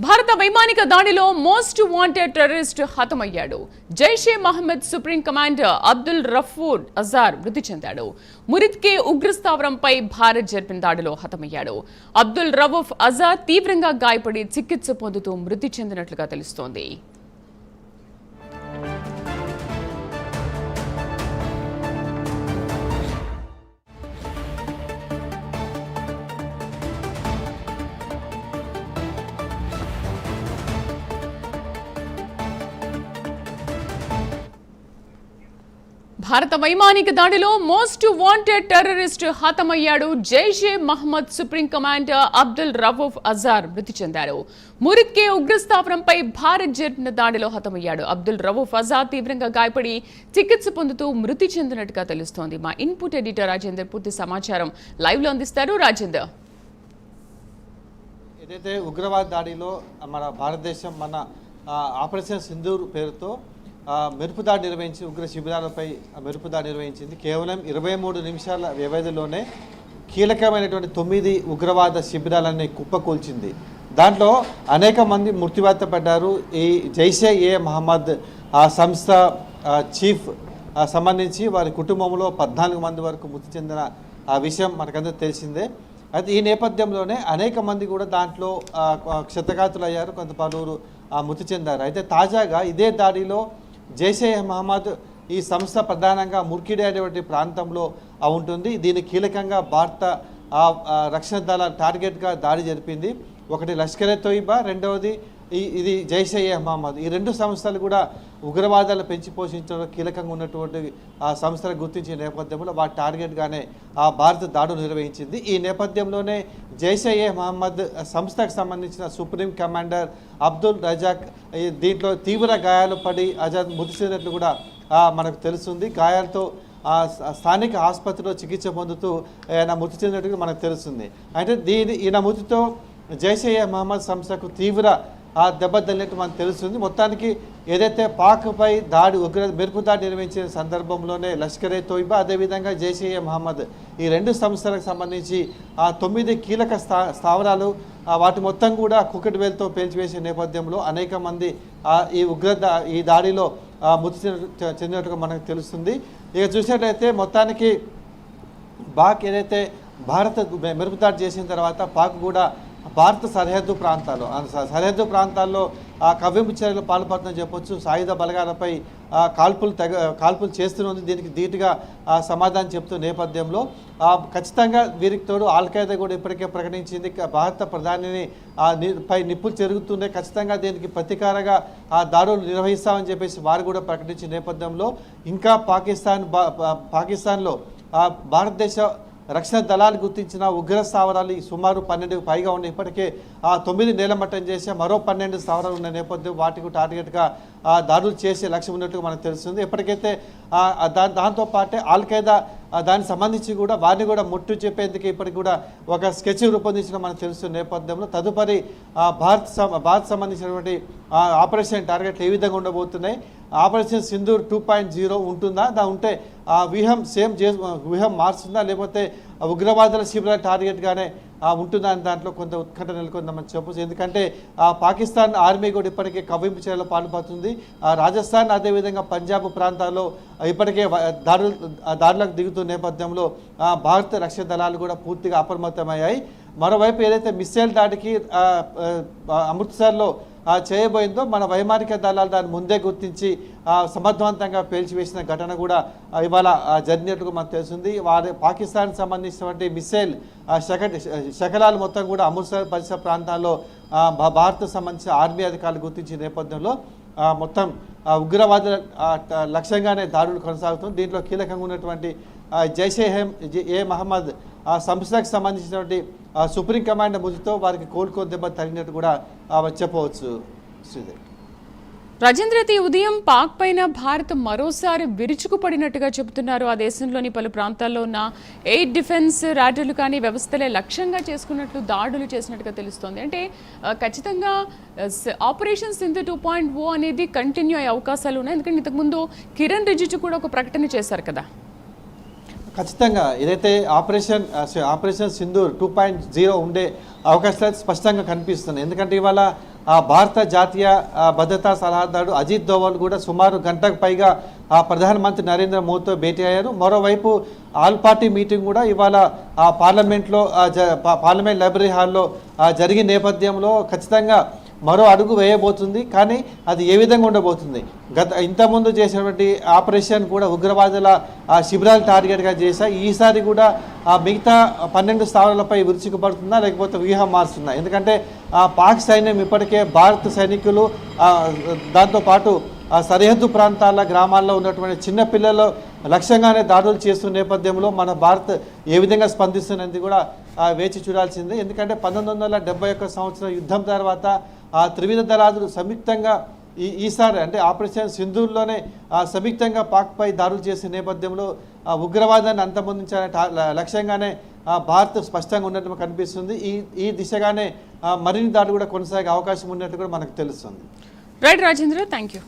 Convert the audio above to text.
భారత వైమానిక దాడిలో మోస్ట్ వాంటెడ్ టెర్రరిస్ట్ హతమయ్యాడు. జైషే మహమ్మద్ సుప్రీం కమాండర్ అబ్దుల్ రఫూర్ అజార్ మృతి చెందాడు. మురిద్కే ఉగ్రస్థావరంపై భారత్ జరిపిన దాడిలో హతమయ్యాడు. అబ్దుల్ రవూఫ్ అజార్ తీవ్రంగా గాయపడి చికిత్స పొందుతూ మృతి చెందినట్లుగా తెలుస్తోంది. భారత వైమానిక దాడిలో మోస్ట్ వాంటెడ్ టెర్రరిస్ట్ హతమయ్యాడు జైషే మహమ్మద్ సుప్రీం కమాండర్ అబ్దుల్ రవూఫ్ అజార్ మృతి చెందారు. మురిక్కే ఉగ్రస్థావరంపై భారత్ జరిపిన దాడిలో హతమయ్యాడు. అబ్దుల్ రవూఫ్ అజార్ తీవ్రంగా గాయపడి చికిత్స పొందుతూ మృతి చెందినట్టుగా తెలుస్తోంది. మా ఇన్పుట్ ఎడిటర్ రాజేందర్ పూర్తి సమాచారం లైవ్లో అందిస్తారు రాజేందర్. ఏదైతే ఉగ్రవాద దాడిలో మన భారతదేశం మన ఆపరేషన్ సింధూర్ పేరుతో మెరుపుదాడి మెరుపు దాడి నిర్వహించి ఉగ్ర శిబిరాలపై మెరుపుదాడి మెరుపు దాడి నిర్వహించింది. కేవలం ఇరవై మూడు నిమిషాల వ్యవధిలోనే కీలకమైనటువంటి తొమ్మిది ఉగ్రవాద శిబిరాలన్నీ కుప్పకూల్చింది. దాంట్లో అనేక మంది మృత్యువాత పడ్డారు. ఈ జైషే ఏ మహమ్మద్ ఆ సంస్థ చీఫ్ సంబంధించి వారి కుటుంబంలో పద్నాలుగు మంది వరకు మృతి చెందిన ఆ విషయం మనకందరూ తెలిసిందే. అయితే ఈ నేపథ్యంలోనే అనేక మంది కూడా దాంట్లో ఆ, క్షతగాతులు అయ్యారు కొంత పలువురు మృతి చెందారు. అయితే తాజాగా ఇదే దాడిలో జైషే మహమ్మద్ ఈ సంస్థ ప్రధానంగా ముర్కిడి అనేటువంటి ప్రాంతంలో ఉంటుంది. దీని కీలకంగా భారత ఆ, రక్షణ దళ టార్గెట్గా దాడి జరిపింది. ఒకటి లష్కరే తోయిబా రెండవది ఇది జైషే మహమ్మద్ ఈ రెండు సంస్థలు కూడా ఉగ్రవాదాలు పెంచి పోషించడంలో కీలకంగా ఉన్నటువంటి ఆ సంస్థలు గుర్తించిన నేపథ్యంలో వాటి టార్గెట్గానే ఆ భారత దాడులు నిర్వహించింది. ఈ నేపథ్యంలోనే జైషే ఏ మహమ్మద్ సంస్థకు సంబంధించిన సుప్రీం కమాండర్ అబ్దుల్ రజాక్ ఈ దీంట్లో తీవ్ర గాయాలు పడి అజాద్ మృతి చెందినట్లు కూడా మనకు తెలుస్తుంది. గాయాలతో స్థానిక ఆసుపత్రిలో చికిత్స పొందుతూ ఆయన మృతి చెందినట్టుగా మనకు తెలుస్తుంది. అయితే దీని ఈయన మృతితో జైషే మహమ్మద్ సంస్థకు తీవ్ర ఆ దెబ్బ తల్లినట్టు మనకు తెలుస్తుంది. మొత్తానికి ఏదైతే పాక్పై దాడి ఉగ్ర మెరుపు దాడి నిర్వహించిన సందర్భంలోనే లష్కరే తోయిబా అదేవిధంగా జైషే మహమ్మద్ ఈ రెండు సంస్థలకు సంబంధించి ఆ తొమ్మిది కీలక స్థా స్థావరాలు వాటి మొత్తం కూడా కుకెట్ వేల్తో పేల్చివేసే నేపథ్యంలో అనేక మంది ఈ ఉగ్ర ఈ దాడిలో మృతి చెందిన- చెందినట్టుగా మనకు తెలుస్తుంది. ఇక చూసినట్లయితే మొత్తానికి పాక్ ఏదైతే భారత్ మెరుపు దాడి చేసిన తర్వాత పాక్ కూడా భారత సరిహద్దు ప్రాంతాల్లో స- సరిహద్దు ప్రాంతాల్లో ఆ కవ్వింపు చర్యలు పాల్పడుతుందని చెప్పొచ్చు. సాయుధ బలగాలపై కాల్పులు తెగ కాల్పులు చేస్తున్నది దీనికి ధీటుగా సమాధానం చెప్తున్న నేపథ్యంలో ఖచ్చితంగా వీరికి తోడు ఆల్ఖైదా కూడా ఇప్పటికే ప్రకటించింది. భారత ప్రధానిని ఆ, ని- పై నిప్పులు చెరుగుతుండే ఖచ్చితంగా దీనికి ప్రతీకారగా ఆ దాడులు నిర్వహిస్తామని చెప్పేసి వారు కూడా ప్రకటించిన నేపథ్యంలో ఇంకా పాకిస్తాన్ బా- పాకిస్తాన్లో భారతదేశ రక్షణ దళాలు గుర్తించిన ఉగ్ర స్థావరాలు సుమారు పన్నెండుకు పైగా ఉన్నాయి. ఇప్పటికే ఆ తొమ్మిది నేలమట్టం చేసి మరో పన్నెండు స్థావరాలు ఉన్న నేపథ్యం వాటికి టార్గెట్గా దాడులు చేసే లక్ష్యం ఉన్నట్టుగా మనకు తెలుస్తుంది. ఎప్పటికైతే దాని దా దాంతో పాటే ఆల్ఖైదా దానికి సంబంధించి కూడా వారిని కూడా ముట్టు చెప్పేందుకు ఇప్పటికి కూడా ఒక స్కెచ్ రూపొందించిన మనకు తెలుస్తున్న నేపథ్యంలో తదుపరి భారత్ సం- భారత్ సంబంధించినటువంటి ఆపరేషన్ టార్గెట్లు ఏ విధంగా ఉండబోతున్నాయి? Operation Sindoor two point zero ఉంటుందా? దా ఉంటే ఆ వ్యూహం సేమ్ చే వ్యూహం మారుస్తుందా? లేకపోతే ఉగ్రవాదుల శిబిరాల టార్గెట్గానే ఉంటుందా అని దాంట్లో కొంత ఉత్కంఠ నెలకొందామని చెప్పచ్చు. ఎందుకంటే ఆ పాకిస్తాన్ ఆర్మీ కూడా ఇప్పటికే కవ్వింపు చర్యలు పాల్పడుతుంది. రాజస్థాన్ అదేవిధంగా పంజాబ్ ప్రాంతాల్లో ఇప్పటికే దాడులు దాడులకు దిగుతున్న నేపథ్యంలో భారత రక్షణ దళాలు కూడా పూర్తిగా అప్రమత్తమయ్యాయి. మరోవైపు ఏదైతే మిస్సైల్ దాడికి అమృత్సర్లో చేయబోయిందో మన వైమానిక దళాలు దాన్ని ముందే గుర్తించి సమర్థవంతంగా పేల్చివేసిన ఘటన కూడా ఇవాళ జరిగినట్టుగా మనకు తెలుస్తుంది. వారి పాకిస్తాన్ సంబంధించినటువంటి మిసైల్ ఆ, శక శకలాలు మొత్తం కూడా అమృత్సర్ పరిసర ప్రాంతాల్లో భారత్ సంబంధించిన ఆర్మీ అధికారులు గుర్తించిన నేపథ్యంలో మొత్తం ఆ, ఉగ్రవాదుల లక్ష్యంగానే దాడులు కొనసాగుతుంది దీంట్లో కీలకంగా ఉన్నటువంటి జైషే హెమ్ ఏ మహమ్మద్ ఆ సంస్థకు సంబంధించినటువంటి సుప్రీం కమాండ్ మృతితో వారికి కోలుకో దెబ్బ తగినట్టు కూడా చెప్పవచ్చు. శ్రీదేవి. రజేంద్రతి ఉదయం పాక్ పైన భారత్ మరోసారి విరుచుకుపడినట్టుగా చెబుతున్నారు. ఆ దేశంలోని పలు ప్రాంతాల్లో ఉన్న ఎయిర్ డిఫెన్స్ రాడర్లు కానీ వ్యవస్థలే లక్ష్యంగా చేసుకున్నట్లు దాడులు చేసినట్టుగా తెలుస్తోంది. అంటే ఖచ్చితంగా ఆపరేషన్ సింధు టూ పాయింట్ ఓ అనేది కంటిన్యూ అయ్యే అవకాశాలు ఉన్నాయి. ఎందుకంటే ఇంతకుముందు కిరణ్ రిజిజు కూడా ఒక ప్రకటన చేశారు కదా. ఖచ్చితంగా ఏదైతే operation operation Sindoor two point zero ఉండే అవకాశాలు స్పష్టంగా కనిపిస్తుంది ఎందుకంటే ఇవాళ భారత జాతీయ భద్రతా సలహాదారు అజిత్ దోవల్ కూడా సుమారు గంటకు పైగా ఆ ప్రధానమంత్రి నరేంద్ర మోదీతో భేటీ అయ్యారు. మరోవైపు ఆల్ పార్టీ మీటింగ్ కూడా ఇవాళ ఆ పార్లమెంట్లో జ- పార్లమెంట్ లైబ్రరీ హాల్లో జరిగిన నేపథ్యంలో ఖచ్చితంగా మరో అడుగు వేయబోతుంది కానీ అది ఏ విధంగా ఉండబోతుంది? గత ఇంతకుముందు చేసినటువంటి ఆపరేషన్ కూడా ఉగ్రవాదుల ఆ, శిబిరాలు టార్గెట్గా చేశా ఈసారి కూడా ఆ మిగతా పన్నెండు స్థావరాలపై విరుచుకుపడుతుందా లేకపోతే వ్యూహం మారుతుందా ఎందుకంటే ఆ, పాక్ సైన్యం ఇప్పటికే భారత సైనికులు దాంతోపాటు సరిహద్దు ప్రాంతాల గ్రామాల్లో ఉన్నటువంటి చిన్నపిల్లలు లక్ష్యంగానే దాడులు చేస్తున్న నేపథ్యంలో మన భారత్ ఏ విధంగా స్పందిస్తున్నది కూడా వేచి చూడాల్సిందే. ఎందుకంటే పంతొమ్మిది వందల ఒక్క సంవత్సరం యుద్ధం తర్వాత ఆ త్రివిధ దళాదులు సంయుక్తంగా ఈ ఈసారి అంటే ఆపరేషన్ సింధూర్లోనే సంయుక్తంగా పాక్పై దాడులు చేసే నేపథ్యంలో ఉగ్రవాదాన్ని అంతమొందించాలనే లక్ష్యంగానే భారత్ స్పష్టంగా ఉన్నట్టు కనిపిస్తుంది. ఈ ఈ దిశగానే మరిన్ని దాడులు కూడా కొనసాగే అవకాశం ఉన్నట్టు కూడా మనకు తెలుస్తుంది. Right Rajendra thank you